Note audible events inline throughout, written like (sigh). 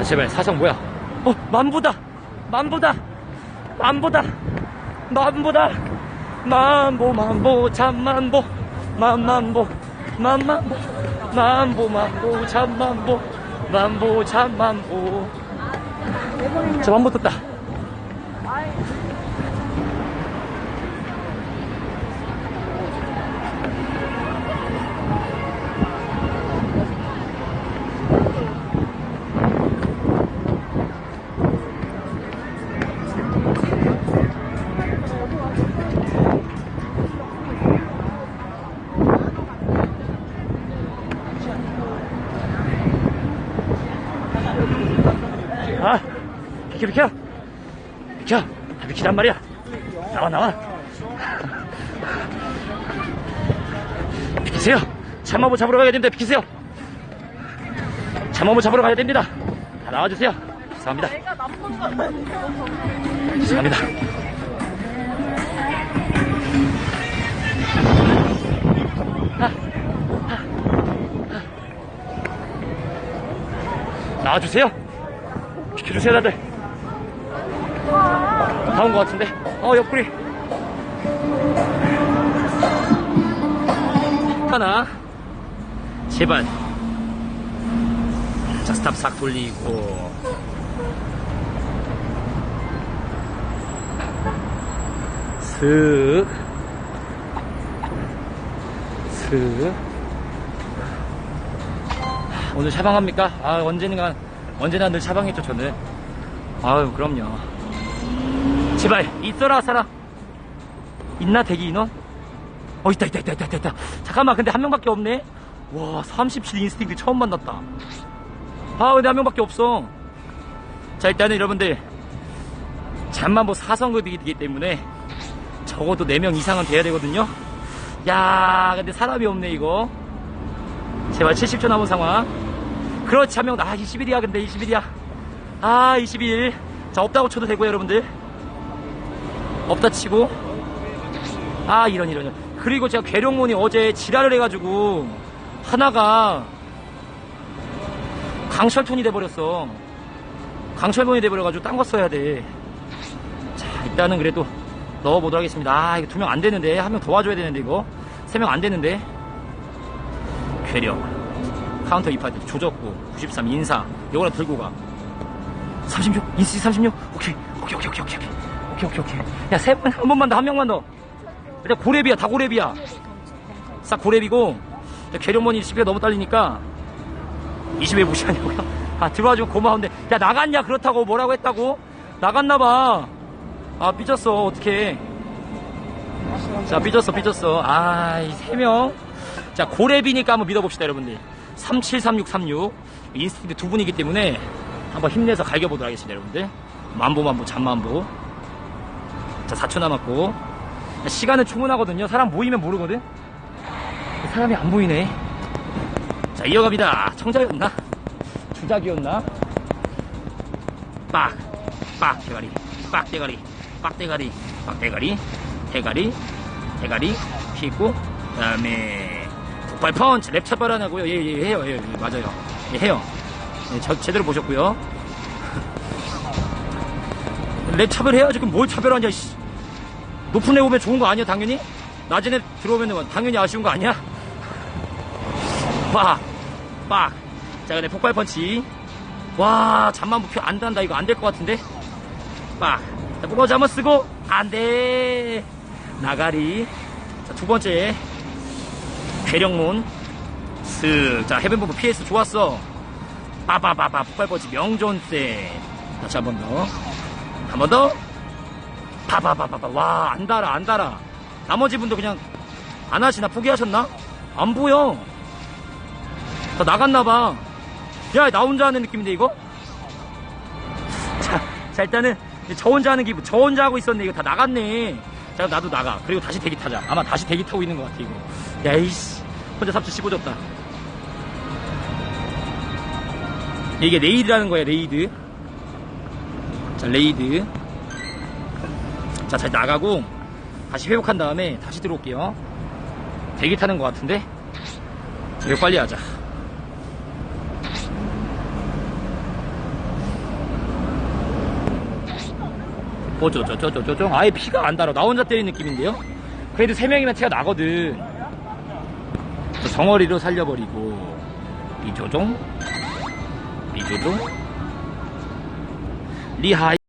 자, 제발 사성 뭐야? 어, 만보다! 만보다! 만보다! 만보다! 만보, 만보, 잠만보, 만만보, 만만보, 만보, 만보, 잠만보, 만보, 잠만보. 저 만보 떴다. 아, 비켜, 비켜. 비켜. 다 비키란 말이야. 나와, 나와. 비키세요. 참마보 잡으러 가야 됩니다. 비키세요. 참마보 잡으러 가야 됩니다. 다 나와주세요. 죄송합니다. 죄송합니다. 나와주세요. 비켜주세요, 다들. 다온것 같은데. 어, 옆구리. 하나. 제발. 자, 스탑 싹 돌리고. 슥. 슥. 오늘 샤방합니까? 아, 언제나, 언제나 늘 샤방했죠, 저는. 아유, 그럼요. 제발, 있어라, 살아. 있나, 대기 인원? 어, 있다, 있다, 있다, 있다, 있다. 잠깐만, 근데 한 명밖에 없네? 와, 37 인스팅트 처음 만났다. 아, 근데 한 명밖에 없어. 자, 일단은 여러분들, 잠만 뭐 4성급이기 때문에 적어도 4명 이상은 돼야 되거든요. 야, 근데 사람이 없네, 이거. 제발 70초 남은 상황. 그렇지, 한 명, 아, 21이야, 근데 21이야. 아, 21. 자, 없다고 쳐도 되고요, 여러분들. 없다 치고. 아, 이런, 이런. 이런. 그리고 제가 괴룡몬이 어제 지랄을 해가지고, 하나가, 강철톤이 돼버렸어. 강철몬이 돼버려가지고, 딴 거 써야 돼. 자, 일단은 그래도 넣어보도록 하겠습니다. 아, 이거 두 명 안 되는데. 한명 도와줘야 되는데, 이거. 세 명 안 되는데. 괴력. 카운터 2파트 조졌고 93 인사 요거나 들고 가 36 인시 36 오케이 오케이 오케이 오케이 오케이 오케이 오케이 오케이. 야세 번한 번만 더 한 명만 더. 일단 고랩이야 다 고랩이야. 싹 고랩이고 괴력몬이 10에 너무 딸리니까 20에 무시하냐고요? 아 들어와주면 고마운데. 야 나갔냐? 그렇다고 뭐라고 했다고? 나갔나봐. 아 삐졌어. 어떡해. 자 삐졌어 삐졌어. 아이 세명자 고랩이니까 한번 믿어봅시다 여러분들. 373636 인스팅트 두 분이기 때문에 한번 힘내서 갈겨보도록 하겠습니다 여러분들. 만보 만보 잠만보 자 4초 남았고. 시간은 충분하거든요. 사람 모이면 모르거든. 사람이 안 보이네. 자 이어갑니다. 청자였나? 주작이었나? 빡. 빡 대가리. 빡 대가리. 빡 대가리. 빡 대가리. 대가리. 대가리. 피고 그 다음에 폭발 펀치 랩 차발하냐고요? 예, 예, 해요, 예, 예, 맞아요. 예, 해요. 예, 저, 제대로 보셨고요. (laughs) 랩 차별해야지. 그럼 뭘 차별하냐, 씨. 높은 애 오면 좋은 거 아니야, 당연히? 낮은 애 들어오면 당연히 아쉬운 거 아니야? 빡! 빡! 자, 근데 폭발 펀치. 와, 잠만 부표 안 단다. 이거 안 될 것 같은데? 빡! 자, 무거워지 한번 쓰고, 안 돼! 나가리. 자, 두 번째. 괴력문 쓱. 자, 해변부부 PS 좋았어. 빠바바바 폭발버지 명존세. 다시 한 번 더. 한 번 더. 바바바바바. 와, 안 달아, 안 달아. 나머지 분도 그냥 안 하시나 포기하셨나? 안 보여. 다 나갔나봐. 야, 나 혼자 하는 느낌인데, 이거? 자, 자, 일단은 저 혼자 하는 기분. 저 혼자 하고 있었네. 이거 다 나갔네. 자, 나도 나가. 그리고 다시 대기 타자. 아마 다시 대기 타고 있는 것 같아, 이거. 야, 이씨. 혼자 삽질 씹어줬다. 이게 레이드라는 거야, 레이드. 자, 레이드. 자, 잘 나가고 다시 회복한 다음에 다시 들어올게요. 대기 타는 것 같은데? 이거 빨리 하자. 어쩌저쩌저쩌 아예 피가 안 달아. 나 혼자 때린 느낌인데요? 그래도 3명이면 티가 나거든. 정어리로 살려버리고, 이조종, 이조종, 리하이.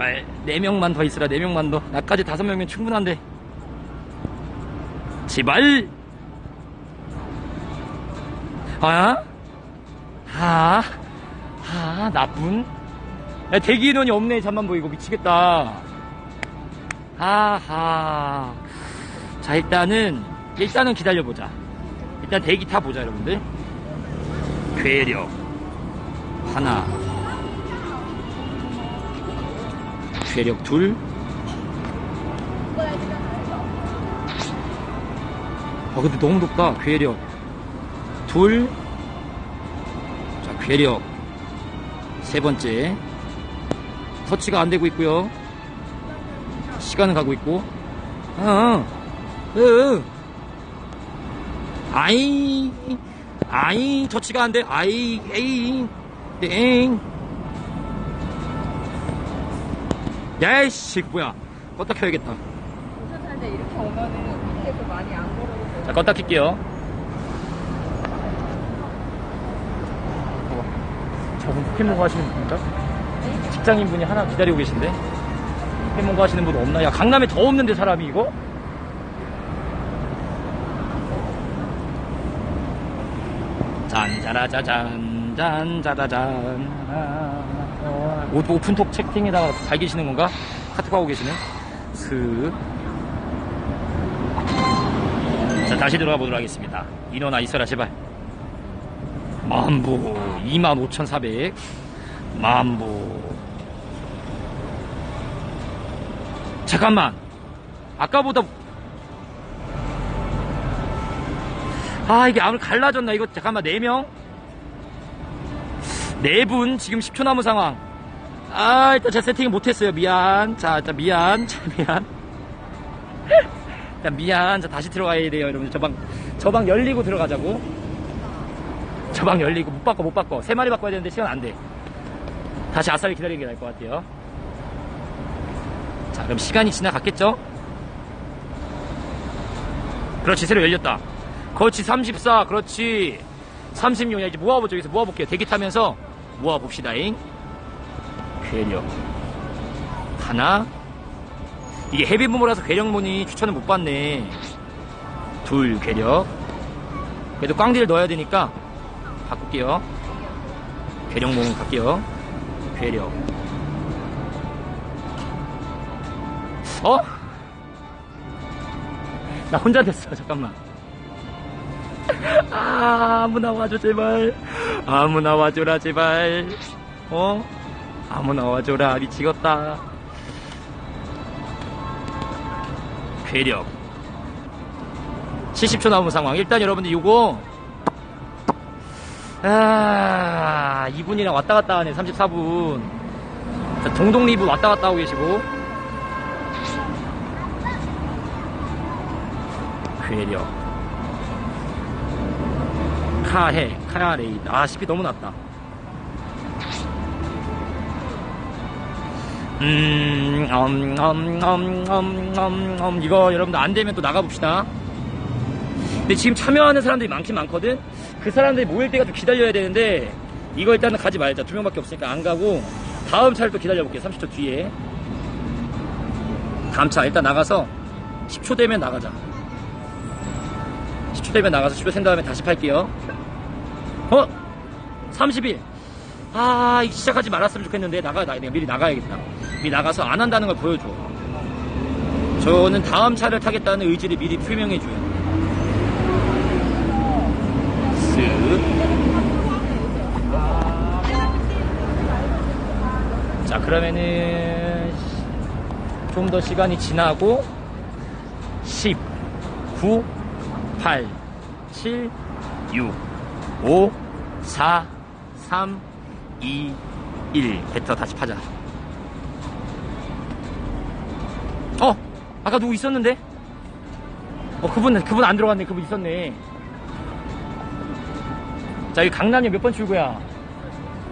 제발 네 명만 더 있으라 네 명만 더. 나까지 다섯 명이면 충분한데. 제발! 아? 아? 아 나쁜? 야, 대기 인원이 없네 잠만 보이고. 미치겠다. 아하. 자 일단은 일단은 기다려보자. 일단 대기 타보자 여러분들. 괴력. 하나 괴력 둘 아, 근데 너무 높다. 괴력. 둘. 자, 괴력. 세 번째. 터치가 안 되고 있고요. 시간은 가고 있고. 아, 으, 아이, 아이, 터치가 안 돼. 아이, 에이, 땡. 야이씨, 뭐야. 껐다 켜야겠다. 오셨는데 이렇게 오면은 밑에서 많이 안 걸어도 자, 껐다 킬게요. 저분 포켓몬고 하시는 분인가? 직장인 분이 하나 기다리고 계신데? 포켓몬고 하시는 분 없나? 야, 강남에 더 없는데, 사람이 이거? 짠짜라짜잔, 짠짜라잔. 아, 오- 오픈톡 채팅에다가 달기시는 건가? 카톡 하고 계시는? 슥. 자, 다시 들어가 보도록 하겠습니다. 인원아 있어라, 제발. 만부, 25,400. 만부. 잠깐만. 아까보다. 아, 이게 아무리 갈라졌나? 이거, 잠깐만, 4명? 4분, 지금 10초 남은 상황. 아, 일단 제가 세팅을 못했어요. 미안. 자, 일단 미안. 자, 미안. 야, 미안. 자, 다시 들어가야 돼요, 여러분. 저 방, 저방 열리고 들어가자고. 저방 열리고, 못 바꿔, 못 바꿔. 세 마리 바꿔야 되는데 시간 안 돼. 다시 아싸리 기다리는 게 나을 것 같아요. 자, 그럼 시간이 지나갔겠죠? 그렇지, 새로 열렸다. 그렇지, 34. 그렇지. 36. 야, 이제 모아보죠. 여기서 모아볼게요. 대기 타면서 모아봅시다잉. 괴력. 하나. 이게 헤비 부모라서 괴력문이 추천을 못 받네. 둘, 괴력. 그래도 꽝딜 넣어야 되니까 바꿀게요. 괴력문 갈게요. 괴력. 어? 나 혼자 됐어, 잠깐만. (laughs) 아, 아무나 와줘, 제발. 아무나 와줘라, 제발. 어? 아무 나 와줘라, 미치겠다. 괴력. 70초 남은 상황. 일단 여러분들 요거. 아 2분이랑 왔다 갔다 하네 34분. 자, 동동 리브 왔다 갔다 하고 계시고. 괴력. 카해 카야레이드 아 10이 너무 낮다 음, 음, 음, 음, 음, 음, 음, 이거 여러분들 안 되면 또 나가봅시다. 근데 지금 참여하는 사람들이 많긴 많거든? 그 사람들이 모일 때가 좀 기다려야 되는데, 이거 일단은 가지 말자. 두 명밖에 없으니까 안 가고, 다음 차를 또 기다려볼게요. 30초 뒤에. 다음 차 일단 나가서, 10초 되면 나가자. 10초 되면 나가서 10초 센 다음에 다시 팔게요. 어? 30일. 아, 시작하지 말았으면 좋겠는데 나가 나 내가 미리 나가야겠다. 미리 나가서 안 한다는 걸 보여줘. 저는 다음 차를 타겠다는 의지를 미리 표명해 줘요. 쓱. 자, 그러면은 좀 더 시간이 지나고 10, 9, 8, 7, 6, 5, 4, 3, 2, 1. 배터 다시 파자. 아까 누구 있었는데? 어, 그분, 그분 안 들어갔네. 그분 있었네. 자, 여기 강남역 몇 번 출구야?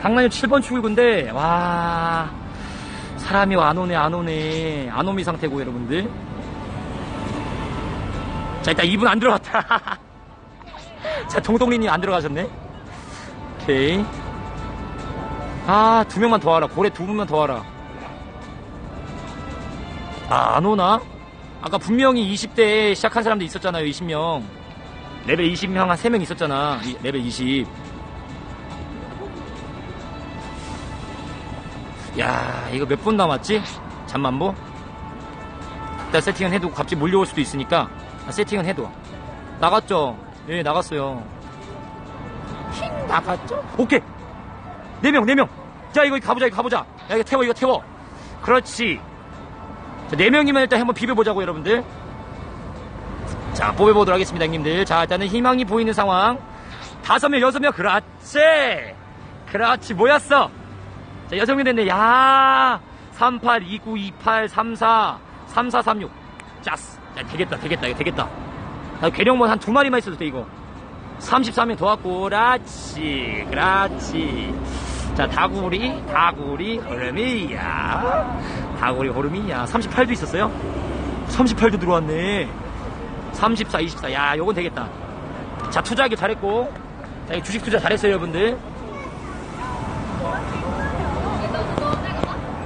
강남역 7번 출구인데, 와. 사람이 안 오네, 안 오네. 안 오미 상태고, 여러분들. 자, 일단 이분 안 들어갔다. (laughs) 자, 동동리님 안 들어가셨네. 오케이. 아, 두 명만 더 와라. 고래 두 분만 더 와라. 아, 안 오나? 아까 분명히 20대에 시작한 사람도 있었잖아요, 20명. 레벨 20명 한 3명 있었잖아. 이- 레벨 20. 야, 이거 몇 분 남았지? 잠만보? 일단 세팅은 해두고 갑자기 몰려올 수도 있으니까 아, 세팅은 해둬. 나갔죠? 예, 나갔어요. 힝, 나갔죠? 오케이! 4명, 4명! 자, 이거 가보자, 이거 가보자. 야, 이거 태워, 이거 태워. 그렇지. 자, 4명이면 일단 한번 비벼보자고, 여러분들. 자, 뽑아보도록 하겠습니다, 형님들. 자, 일단은 희망이 보이는 상황. 다섯 명, 여섯 명, 그렇지! 그렇지, 모였어! 자, 여섯 명 됐네. 야 38, 29, 28, 34, 34, 36. 짜스. 야, 되겠다, 되겠다, 이거 되겠다. 야, 괴력몬 한 두 마리만 있어도 돼, 이거. 33명 더 왔고, 그렇지, 그렇지. 자, 다구리, 다구리, 호르미야. 다구리, 호르미야. 38도 있었어요? 38도 들어왔네. 34, 24. 야, 요건 되겠다. 자, 투자하기 잘했고. 자, 주식 투자 잘했어요, 여러분들.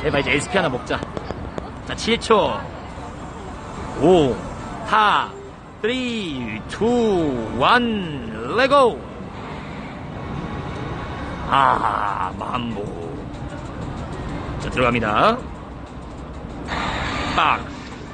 제발 이제 SP 하나 먹자. 자, 7초. 5, 4, 3, 2, 1, 레고! 아, 만보. 자, 들어갑니다. 빡,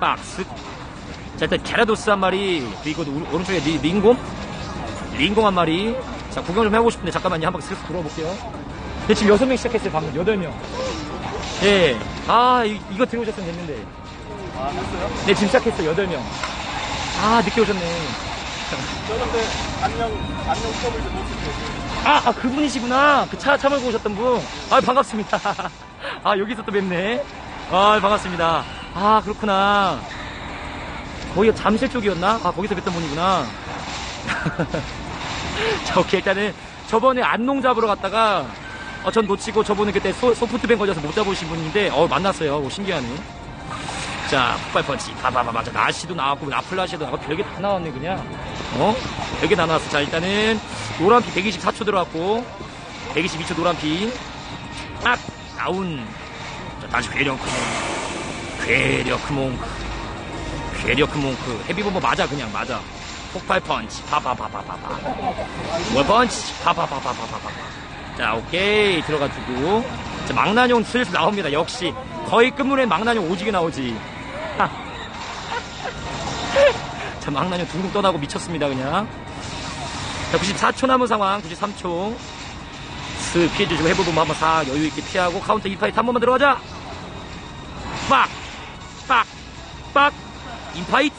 박스. 자, 일단 게라도스 한 마리, 그리고 오- 오른쪽에 리, 링곰? 링곰 한 마리. 자, 구경 좀 해보고 싶은데, 잠깐만요. 한 바퀴 쓱 돌아볼게요. 네, 지금 여섯 명 시작했어요, 방금. 여덟 명. 예. 아, 이, 이거 들어오셨으면 됐는데. 아, 됐어요? 네, 지금 시작했어요, 여덟 명. 아, 늦게 오셨네. 저 근데 안녕, 안녕 수업을 좀 못했어요. 아, 아, 그분이시구나. 그 차, 차 몰고 오셨던 분. 아, 반갑습니다. (laughs) 아, 여기서 또 뵙네. 아, 반갑습니다. 아, 그렇구나. 거기가 잠실 쪽이었나? 아, 거기서 뵀던 분이구나. (laughs) 자, 오케이. 일단은 저번에 안농 잡으러 갔다가, 어, 전 놓치고 저번에 그때 소, 소프트뱅 걸려서 못 잡으신 분인데, 어, 만났어요. 오, 신기하네. 자, 폭발 펀치. 봐봐봐봐. 자, 나시도 나왔고, 라플라시도 나왔고, 별게 다 나왔네, 그냥. 어? 별게 다 나왔어. 자, 일단은, 노란피 124초 들어갔고, 122초 노란피. 딱! 다운. 자, 다시 몽크. 괴력크 몽크. 괴력크 몽크. 헤비본버 맞아, 그냥 맞아. 폭발 펀치. 파파파파파파. 월 펀치. 파파파파파파파. 자, 오케이. 들어가지고. 자, 망나뇽 슬슬 나옵니다. 역시. 거의 끝물에 망나뇽 오지게 나오지. 자, 망나뇽 둥둥 떠나고 미쳤습니다, 그냥. 자, 94초 남은 상황, 93초. 슥 피해주시고 해보면 한번 싹 여유있게 피하고 카운터 2파이트 한 번만 들어가자! 빡! 빡! 빡! 인파이트!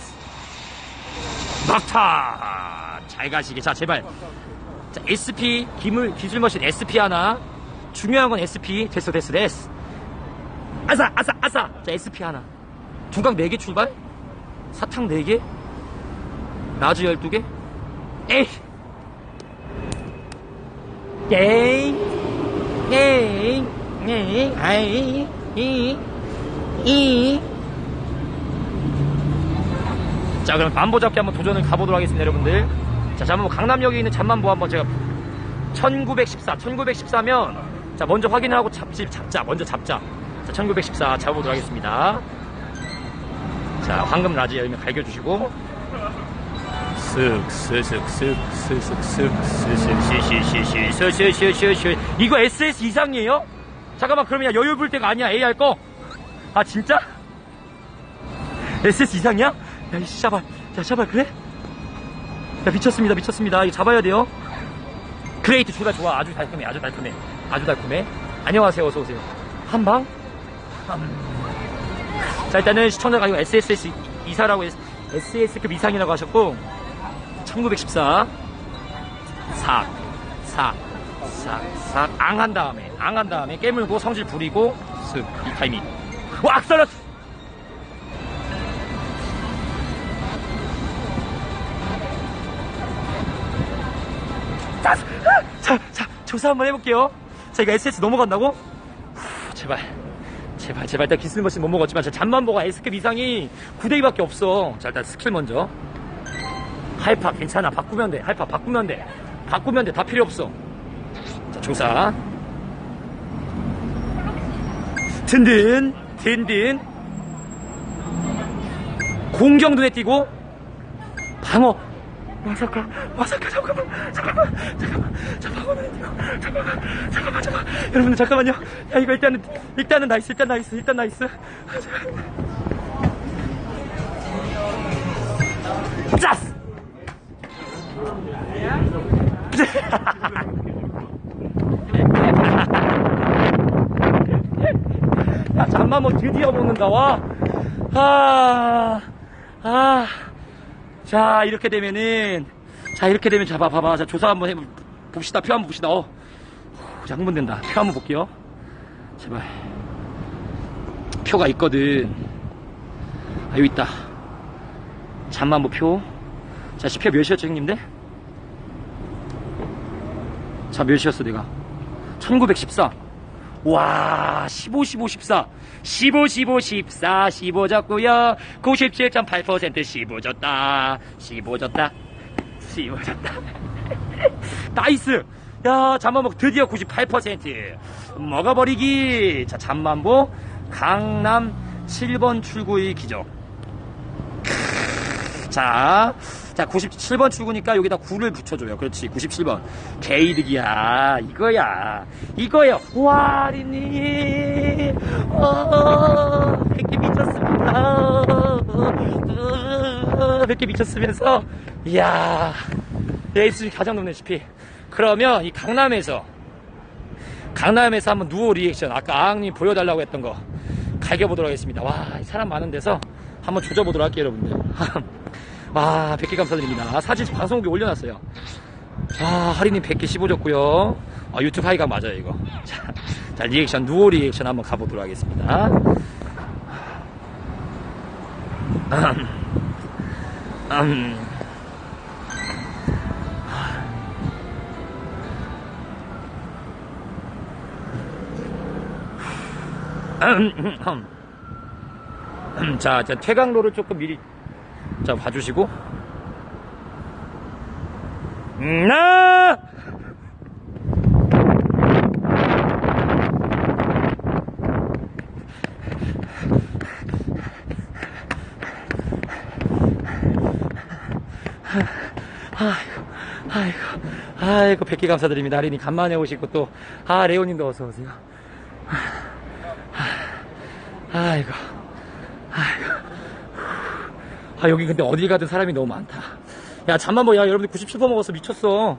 막타! 잘 가시게. 자, 제발. 자, SP, 기물, 기술머신 SP 하나. 중요한 건 SP. 됐어, 됐어, 됐어. 아싸, 아싸, 아싸! 자, SP 하나. 중강 4개 출발? 사탕 4개? 라즈 12개? 에이! 에이! 에이! 에이! 아이! 이! 이! 자, 그럼 만보 잡기 한번 도전을 가보도록 하겠습니다, 여러분들. 자, 잠만 강남역에 있는 잠만보 한번 제가 1914, 1914면 자, 먼저 확인하고 잡지, 잡자. 먼저 잡자. 자, 1914 잡아보도록 하겠습니다. 자, 황금 라지 열면 갈겨주시고 쓱쓱쓱쓱쓱 이거 SS 이상이에요? 잠깐만, 그러면 여유 볼 때가 아니야, AR 거? 아, 진짜? SS 이상이야? 야, 이씨, 샤발. 야, 샤발, 그래? 야, 미쳤습니다, 미쳤습니다. 이거 잡아야 돼요. 그레이트 좋다, 좋아. 아주 달콤해, 아주 달콤해. 아주 달콤해. 안녕하세요, 어서오세요. 한방? 한... 자, 일단은 시청자가 이거 SSS 이사라고 SS급 이상이라고 하셨고, 1914. 삭, 삭, 삭, 삭. 앙한 다음에, 앙한 다음에 깨물고 성질 부리고, 쓱, 이 타이밍. 와, 악 살렸! 자, 자, 자, 조사 한번 해볼게요. 자, 이거 SS 넘어간다고? 후, 제발, 제발 제발. 일단 기슬머신 못 먹었지만 저 잠만보가 S급 이상이 9대2밖에 없어. 자 일단 스킬 먼저. 할파 괜찮아. 바꾸면 돼. 할파 바꾸면 돼. 바꾸면 돼 다 필요 없어. 자 조사. 든든 든든. 공격 눈에 띄고 방어 마사카 마사카 잠깐만 잠깐만 잠깐만 띄고 잠깐만 잠깐만 잠깐만 여러분들 잠깐만요 야 이거 일단은 일단은 나이스 일단 나이스 일단 나이스 짜스 (laughs) 야, 잠만 뭐 드디어 먹는다, 와. 아, 아. 자, 이렇게 되면은, 자, 이렇게 되면, 잡아, 봐봐. 자, 조사 한번 해, 봅시다. 표 한번 봅시다. 어. 후, 자, 흥분된다. 표 한번 볼게요. 제발. 표가 있거든. 아, 여기 있다. 잠만 뭐 표. 자, 10표 몇이었죠, 형님들? 자, 몇이었어, 내가? 1914. 와, 15, 15, 14. 15, 15, 14, 15 졌고요 97.8% 15 졌다. 15 졌다. 15 졌다. (laughs) 나이스! 야, 잠만보 드디어 98%. 먹어버리기. 자, 잠만보 강남 7번 출구의 기적. 자, 자, 97번 출구니까 여기다 9를 붙여줘요. 그렇지, 97번. 개이득이야. 이거야. 이거요. 와, 리님. 어, 100개 미쳤습니다. 어, 100개 미쳤으면서, 이야. 에이스 가장 높네, CP. 그러면 이 강남에서, 강남에서 한번 누워 리액션. 아까 아앙님 보여달라고 했던 거. 갈겨보도록 하겠습니다. 와, 사람 많은 데서 한번 조져보도록 할게요, 여러분들. (laughs) 와, 100개 감사드립니다. 사진 방송국에 올려놨어요. 아, 하리님 100개 씹어줬고요. 아, 유튜브 하이가 맞아요, 이거. 자, 자, 리액션, 누워 리액션 한번 가보도록 하겠습니다. 음, 음. 음, 음, 자, 퇴강로를 조금 미리 자 봐주시고 음, 나 아이고, 아이고, 아이고, 100개 감사드립니다. 아린이 간만에 오시고 또, 아, 레오님도 어서오세요. 아이고. 아, 여기 근데 어딜 가든 사람이 너무 많다. 야, 잠만 뭐, 야, 여러분들 97번 먹었어. 미쳤어.